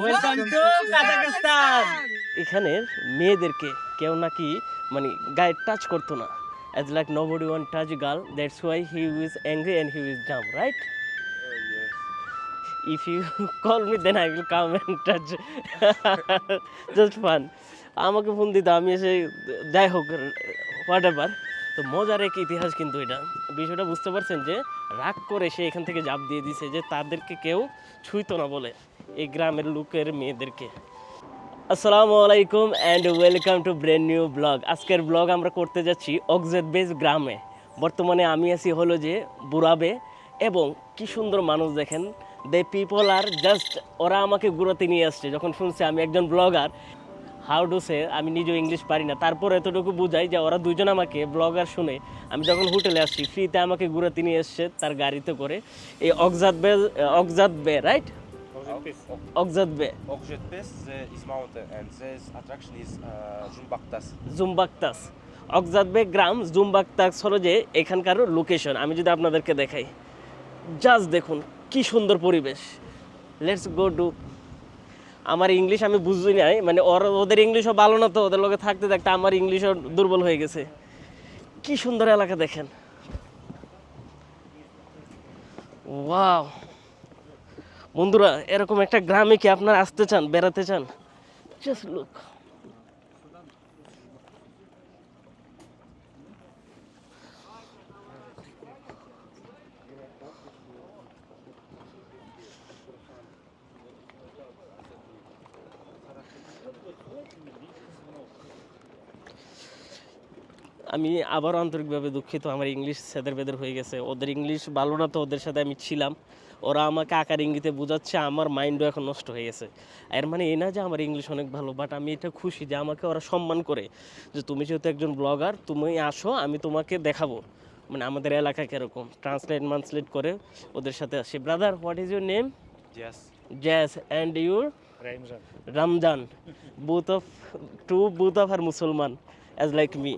Welcome to Kazakhstan এখানের মেয়েদেরকে কেউ নাকি মানে গায়ে টাচ করতো না। As like nobody one touch girl that's why he is angry and he is jump right if you call me then I will come and touch just fun আমাকে phone দিতে আমি এসে যাই হোক হোয়াট এভার তো মজার এক ইতিহাস কিন্তু এটা। বিষয়টা বুঝতে পারছেন যে রাগ করে সে এখান থেকে জাপ দিয়ে দিছে যে তাদেরকে কেউ ছুঁইতো না বলে। এই গ্রামের লোকের মেয়েদেরকে। আসসালামু আলাইকুম and welcome to brand new blog আজকের ব্লগ আমরা করতে যাচ্ছি অক্সেদ বেস গ্রামে। বর্তমানে আমি আছি হলো যে বুড়াবে এবং কি সুন্দর মানুষ দেখেন। দে পিপল আর জাস্ট ওরা আমাকে ঘুরাতে নিয়ে আসছে। যখন শুনছে আমি একজন ব্লগার হাউ ডু সে আমি নিজেও ইংলিশ পারি না। তারপর এতটুকু বুঝাই যে ওরা দুজন আমাকে ব্লগার শুনে আমি যখন হোটেলে আসছি ফ্রিতে আমাকে ঘুরাতে নিয়ে এসছে তার গাড়িতে করে। এই অকজাদ বে অকজাদ বে right Pes, there is mountain and this attraction is uh, Jumbaktas. Jumbaktas অকজাদবে গ্রাম জুমবাক্তাস হলো যে এখানকার লোকেশন আমি যদি আপনাদেরকে দেখাই। জাস্ট দেখুন কি সুন্দর পরিবেশ। লেটস গো টু আমার ইংলিশ আমি বুঝি নাই। মানে ওর ওদের ইংলিশও ভালো না তো ওদের লোকে থাকতে থাকতে আমার ইংলিশও দুর্বল হয়ে গেছে। কি সুন্দর এলাকা দেখেন। ওয়াও বন্ধুরা এরকম একটা গ্রামে কি আপনারা আসতে চান বেড়াতে চান? জাস্ট লুক আমি আবারও আন্তরিকভাবে দুঃখিত আমার ইংলিশ সেদের বেদের হয়ে গেছে। ওদের ইংলিশ ভালো না তো ওদের সাথে আমি ছিলাম। ওরা আমাকে আকার ইঙ্গিতে বোঝাচ্ছে আমার মাইন্ডও এখন নষ্ট হয়ে গেছে। এর মানে এই না যে আমার ইংলিশ অনেক ভালো বাট আমি এটা খুশি যে আমাকে ওরা সম্মান করে যে তুমি যেহেতু একজন ব্লগার তুমি আসো আমি তোমাকে দেখাবো। মানে আমাদের এলাকা কীরকম? ট্রান্সলেট মান্সলেট করে ওদের সাথে আসি। Brother what is your name Yes. জ্যাস and your Ramzan booth of to booth of are মুসলমান অ্যাজ লাইক মি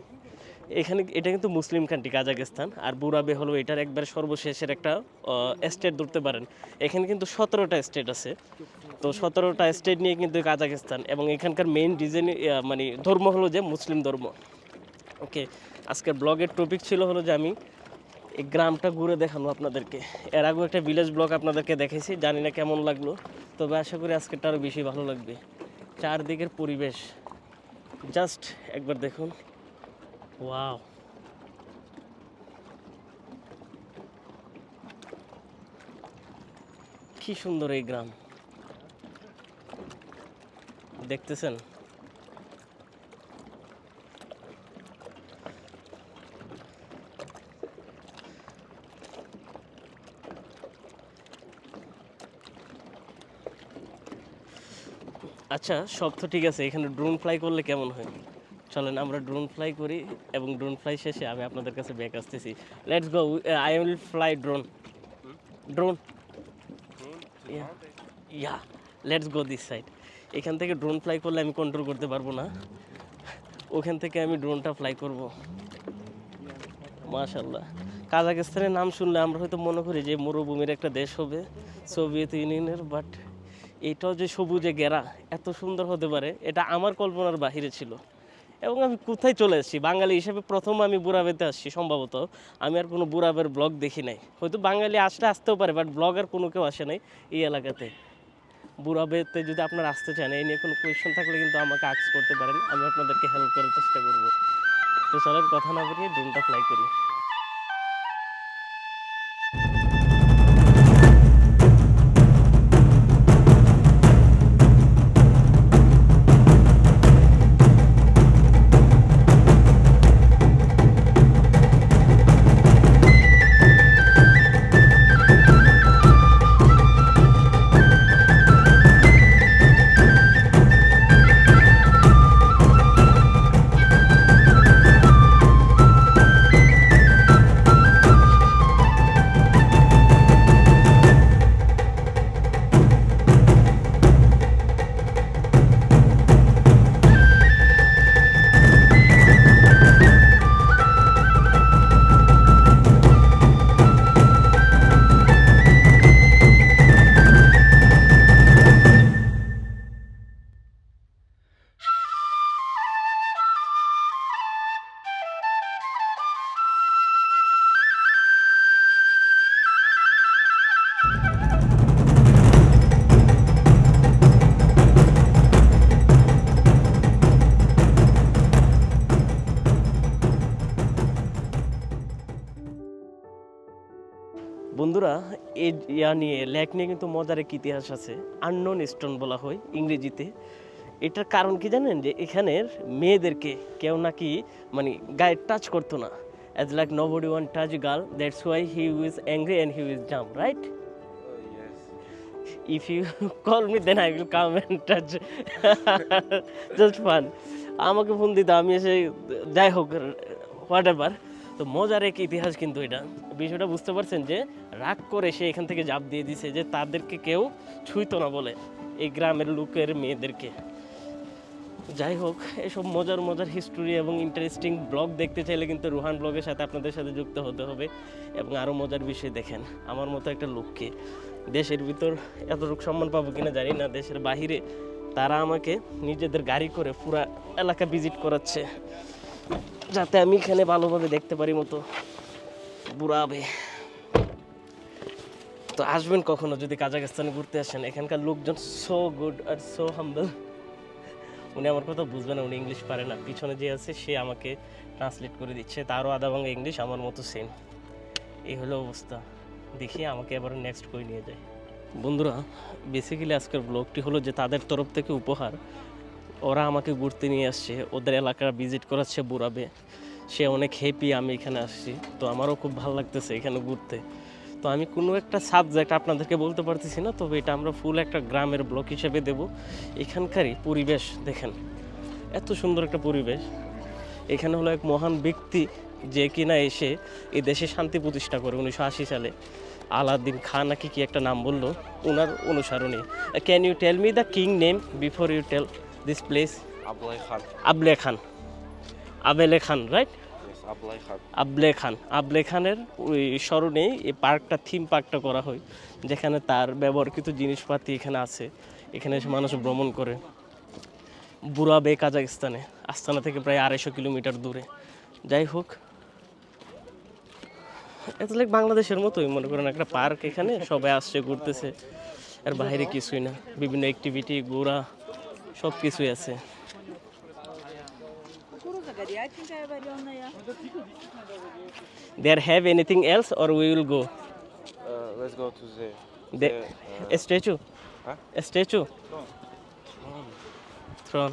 এখানে এটা কিন্তু মুসলিম কান্ট্রি কাজাকিস্তান। আর বুরাবে হলো এটার একবার সর্বশেষের একটা স্টেট ধরতে পারেন। এখানে কিন্তু সতেরোটা স্টেট আছে। তো সতেরোটা স্টেট নিয়ে কিন্তু কাজাকিস্তান এবং এখানকার মেইন রিজন মানে ধর্ম হলো যে মুসলিম ধর্ম। ওকে, আজকের ব্লগের টপিক ছিল হলো যে আমি এই গ্রামটা ঘুরে দেখানো আপনাদেরকে। এর আগেও একটা ভিলেজ ব্লগ আপনাদেরকে দেখেছি জানি না কেমন লাগল, তবে আশা করি আজকেরটা আরও বেশি ভালো লাগবে। চারদিকের পরিবেশ জাস্ট একবার দেখুন। ওয়াও কি সুন্দর এই গ্রাম। দেখতেছেন? আচ্ছা সব তো ঠিক আছে। এখানে ড্রোন ফ্লাই করলে কেমন হয়? চলেন, আমরা ড্রোন ফ্লাই করি এবং ড্রোন ফ্লাই শেষে আমি আপনাদের কাছে ব্যাক আসতেছি। Let's go I will fly drone drone yeah let's go this side এখান থেকে ড্রোন ফ্লাই করলে আমি কন্ট্রোল করতে পারব না। ওখান থেকে আমি ড্রোনটা ফ্লাই করব। মাশাল্লাহ কাজাকিস্তানের নাম শুনলে আমরা হয়তো মনে করি যে মরুভূমির একটা দেশ হবে, সোভিয়েত ইউনিয়নের বাট এটাও যে সবুজে গেরা এত সুন্দর হতে পারে, এটা আমার কল্পনার বাহিরে ছিল। এবং আমি কোথায় চলে এসেছি বাঙালি হিসেবে প্রথম আমি বুড়াবেতে আসছি, সম্ভবত। আমি আর কোনো বুড়াবের ব্লগ দেখি নাই। হয়তো বাঙালি আসলে আসতেও পারে বাট ব্লগ আর কোনো কেউ আসে নাই এই এলাকাতে। বুড়াবেতে যদি আপনারা আসতে চান, এই নিয়ে কোনো কোয়েশন থাকলে কিন্তু আমাকে আক্স করতে পারেন। আমি আপনাদেরকে হেল্প করার চেষ্টা করব। তো চলেন, কথা না বলিয়ে ড্রোনটা ফ্লাই করি। বন্ধুরা এই ইয়া নিয়ে লেক নিয়ে কিন্তু মজার এক ইতিহাস আছে আননোন স্টোন বলা হয় ইংরেজিতে। এটার কারণ কি জানেন? যে এখানের মেয়েদেরকে কেউ নাকি মানে গায়ে টাচ করতো না। As like nobody one touch girl that's why he is angry and he is jump right if you call me, then I will come and touch. Just fun. আমাকে ফোন দিতে, আমি এসে, যাই হোক হোয়াট এভার তো মজার এক ইতিহাস কিন্তু এটা। বিষয়টা বুঝতে পারছেন যে রাগ করে সে এখান থেকে জাপ দিয়ে দিছে যে তাদেরকে কেউ ছুঁইতো না বলে, এই গ্রামের লোকের মেয়েদেরকে। যাই হোক, এসব মজার মজার হিস্টোরি এবং ইন্টারেস্টিং ব্লগ দেখতে চাইলে কিন্তু রুহান ব্লগের সাথে আপনাদের সাথে যুক্ত হতে হবে এবং আরও মজার বিষয় দেখেন। আমার মতো একটা লোককে দেশের ভিতর এতটুকু সম্মান পাবো কিনা জানি না, দেশের বাহিরে তারা আমাকে নিজেদের গাড়ি করে পুরা এলাকা ভিজিট করাচ্ছে। যাতে আমি এখানে ভালোভাবে দেখতে পারি মতো বুড়াবে তো আসবেন কখনো যদি কাজাকিস্তানে ঘুরতে আসেন। এখানকার লোকজন সো গুড আর সো হাম্বল উনি আমার কথা বুঝবে না, উনি ইংলিশ পারে না। পিছনে যে আছে, সে আমাকে ট্রান্সলেট করে দিচ্ছে। তারও আধা ভাঙা ইংলিশ আমার মতো সেম এই হলো অবস্থা। দেখি আমাকে এবার নেক্সট কই নিয়ে যায়। বন্ধুরা বেসিক্যালি আজকের ব্লগটি হলো যে তাদের তরফ থেকে উপহার ওরা আমাকে ঘুরতে নিয়ে আসছে, ওদের এলাকা ভিজিট করাচ্ছে বুড়াবে। সে অনেক হ্যাপি আমি এখানে আসছি। তো আমারও খুব ভালো লাগতেছে এখানে ঘুরতে। তো আমি কোনো একটা সাবজেক্ট আপনাদেরকে বলতে পারতেছি না, তবে এটা আমরা ফুল একটা গ্রামের ব্লক হিসেবে দেব। এখানকারই পরিবেশ দেখেন, এত সুন্দর একটা পরিবেশ। এখানে হলো এক মহান ব্যক্তি যে কিনা এসে এই দেশে শান্তি প্রতিষ্ঠা করে উনিশশো আশি সালে। আলাদ্দিন খান নাকি কি একটা নাম বলল? ওনার অনুসরণে। Can you tell me the king name before you tell this place Ablai Khan. Ablai Khan Ablai Khan right Ablai Khan. Ablai Khan Ablai খানের ওই স্মরণে এই পার্কটা থিম পার্কটা করা হয় যেখানে তার ব্যবহৃত জিনিসপাতি এখানে আছে। এখানে এসে মানুষ ভ্রমণ করে। বুড়াবে কাজাকিস্তানে আস্তানা থেকে প্রায় আড়াইশো কিলোমিটার দূরে। যাই হোক এটা লাইক বাংলাদেশের মতোই মনে করেন একটা পার্ক এখানে সবাই আসছে ঘুরতেছে। আর বাইরে কিছুই না। বিভিন্ন অ্যাক্টিভিটি ঘোরা সব কিছুই আছে। There have anything else or we will go Uh, let's go to the. The the, uh, statue Huh? Statue throne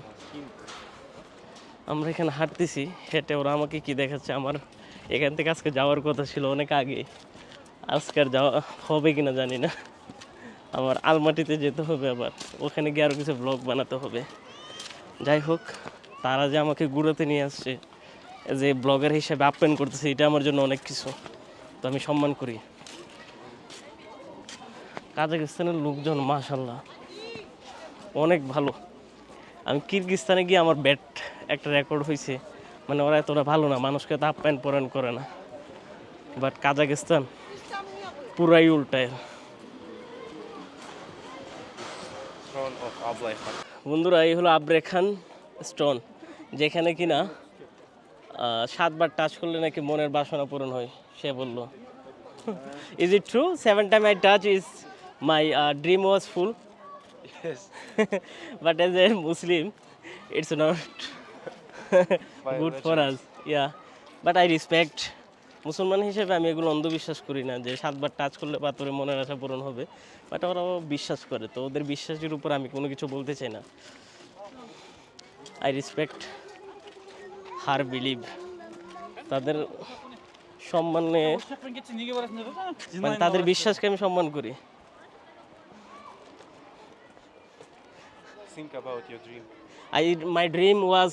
আমরা এখানে হাঁটতেছি হেঁটে ওরা আমাকে কি দেখাচ্ছে? আমার এখান থেকে আজকে যাওয়ার কথা ছিল অনেক আগে। আজকে আর যাওয়া হবে কিনা জানি না। আমার আলমাটিতে যেতে হবে আবার। ওখানে গিয়ে আরও কিছু ব্লগ বানাতে হবে। যাই হোক, তারা যে আমাকে ঘুরোতে নিয়ে আসছে, যে ব্লগার হিসেবে আপ্যায়ন করতেছে, এটা আমার জন্য অনেক কিছু। তো আমি সম্মান করি। কাজাকিস্তানের লোকজন মাশাল্লাহ অনেক ভালো। আমি কিরগিস্তানে গিয়ে আমার ব্যাট একটা রেকর্ড হয়েছে মানে ওরা এতটা ভালো না, মানুষকে তো আপ্যায়ন পরায়ণ করে না। বাট কাজাকিস্তান পুরাই উল্টায়। বন্ধুরা এই হলো আবরে খান স্টোন যেখানে কিনা আহ, সাতবার টাচ করলে নাকি মনের বাসনা পূরণ হয় সে বলল। Is it true seven time I touch is my dream was full but but a Muslim it's it's not good for us. Yeah, but I respect. মুসলমান হিসেবে আমি এগুলো অন্ধবিশ্বাস করি না যে সাতবার টাচ করলে পাথরে মনের আশা পূরণ হবে বাট ওরাও বিশ্বাস করে তো ওদের বিশ্বাসের উপর আমি কোনো কিছু বলতে চাই না আই রেসপেক্ট হার বিলিভ তাদের সম্মানে মানে তাদের বিশ্বাসকে আমি সম্মান করি Think about your dream. I my dream was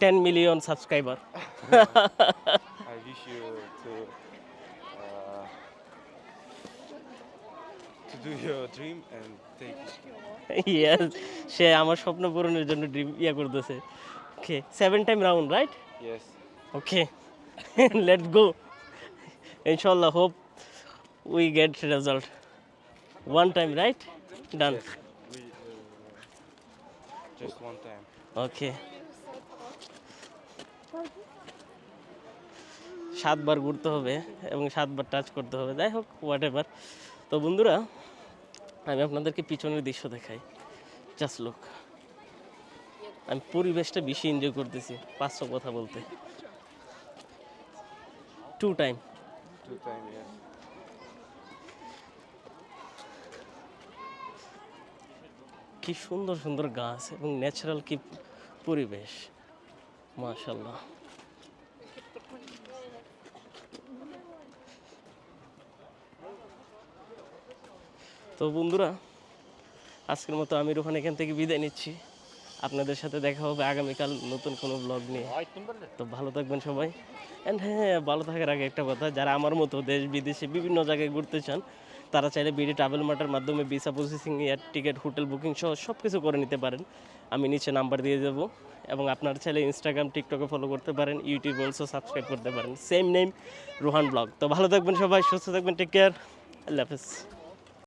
10 million subscriber. You to. Uh, to do your dream and take yes, সে আমার স্বপ্ন পূরণের জন্য ড্রিম ইয়া করতেছে। Okay seven time round right yes. Okay let's go ইনশাল্লাহ hope we get result one time right done we uh, just one time. Okay সাতবার ঘুরতে হবে এবং সাতবার টাচ করতে হবে যাই হোক হোয়াট তো বন্ধুরা আমি আপনাদেরকে পিছনের দৃশ্য দেখাই। জাস্ট লোক আমি পরিবেশটা বেশি এনজয় করতেছি পাঁচশো কথা বলতে। টু টাইম টু টাইম কি সুন্দর সুন্দর গাছ এবং ন্যাচারাল কি পরিবেশ। মাশাল্লাহ তো বন্ধুরা, আজকের মতো আমি রোহান এখান থেকে বিদায় নিচ্ছি। আপনাদের সাথে দেখা হবে আগামীকাল নতুন কোনো ব্লগ নিয়ে। তো ভালো থাকবেন সবাই। অ্যান্ড হ্যাঁ ভালো থাকার আগে একটা কথা, যারা আমার মতো দেশ বিদেশে বিভিন্ন জায়গায় ঘুরতে চান, তারা চাইলে বিডি ট্রাভেল মার্টের মাধ্যমে visa processing air ticket hotel booking সহ সব কিছু করে নিতে পারেন। আমি নিচে নাম্বার দিয়ে দেবো এবং আপনার চাইলে ইনস্টাগ্রাম টিকটকে ফলো করতে পারেন ইউটিউব অলসো সাবস্ক্রাইব করতে পারেন। সেম নেম রোহান ব্লগ তো ভালো থাকবেন সবাই, সুস্থ থাকবেন টেক কেয়ার আল্লাহ হাফেজ।